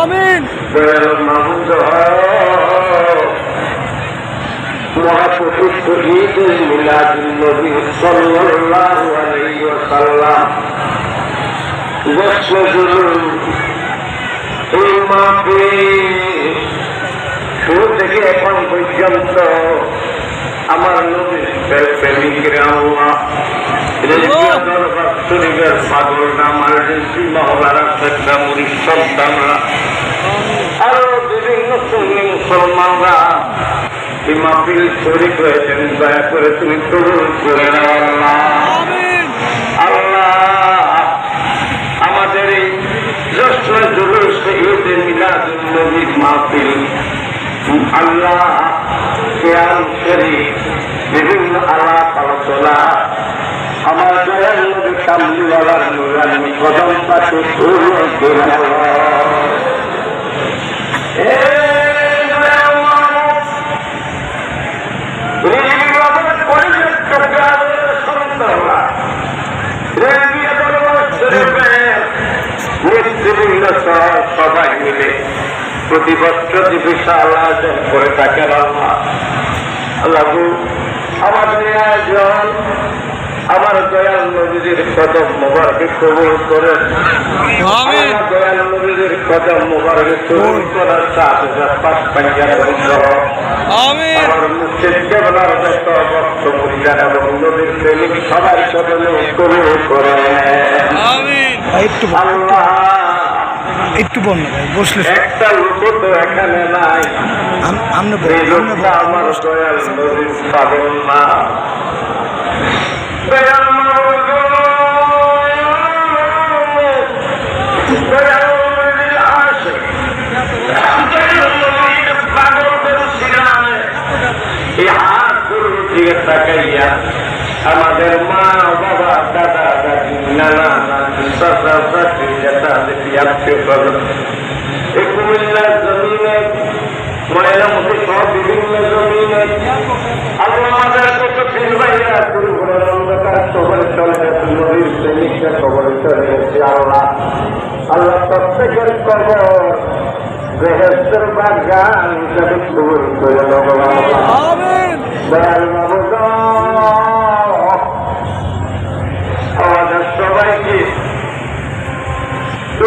আমিন। মহাপ্রতিষ্ঠ ঈদ মিলাদুল নবী সাল্লাল্লাহু আলাইহি ওয়াসাল্লাম। বছর এই মাপে শুরু থেকে এখন পর্যন্ত আমার নবীর প্রেমিকরা আল্লাহ শরীরের পাগল নাম, আর্জেন্সি মহলারা শ্রদ্ধা মুড়ি সন্তানরা, আরও বিভিন্ন সুন্নি মুসলমানরা এই মাহফিল শরীর হয়েছেন দয়া করে তুমি কবুল করে নাও আল্লাহ আমিন আল্লাহ আমাদের এই জশ্ন জুলুস ঈদে মিলাদুল নবীর মাহফিল আল্লাহ কেয়াম শরীফ বিভিন্ন আলাপ আলোচনা। আমার দয়াল নবী কামলিওয়ালার নুরানি কদম পাশে পূর্ণ করে এ দয়াল মাহমুদ, পৃথিবীর আমাদের পরিচিত প্রাণের সন্তানরা নেতৃবৃন্দ সহ সবাই মিলে প্রতি বছর দিবসা আয়োজন করে থাকেন আল্লাহ আল্লাহ আমাদের আয়োজন আমার দয়াল নবীদের কদম মোবারকে কবুল করেন। দয়াল নবীদের কদম মোবারকে কবুল করার সাথে সাথে পাঁচ পাঞ্জার আমিন। আমার মুখের কেবলার যত বক্তব্য যারা এবং নদীর প্রেমিক সবাই কদমে কবুল আল্লাহ একটু বল না ভাই বসলে একটা লোক তো এখানে নাই। বল আমার দয়াল নদীর না। তাকাইয়া আমাদের মা বাবা দাদা দাদি নানা নানি চাচা চাচি আত্মীয় স্বজন এই কুমিল্লার জমিনে ময়না মুখে সব বিভিন্ন জমিনে। আল্লাহ আমাদের কত দিন শুরু করে অন্ধকার কবরে চলে গেছে নদীর প্রেমিকরা কবরে চলে গেছে আল্লাহ। আল্লাহ প্রত্যেকের কবর বেহেস্তের বাগান হিসাবে কবর করে দেবো আল্লাহ আমিন দয়াল বাবু গো, আমাদের সবাইকে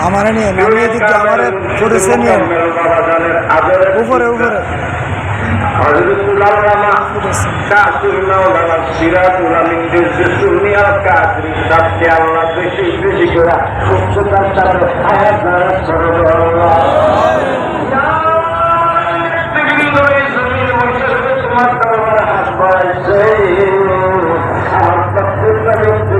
আমার নিয়ে নামিয়ে দিতে আমার পড়েছে নিয়ে উপরে উপরে তোমার হাত বাড়াইছে আমার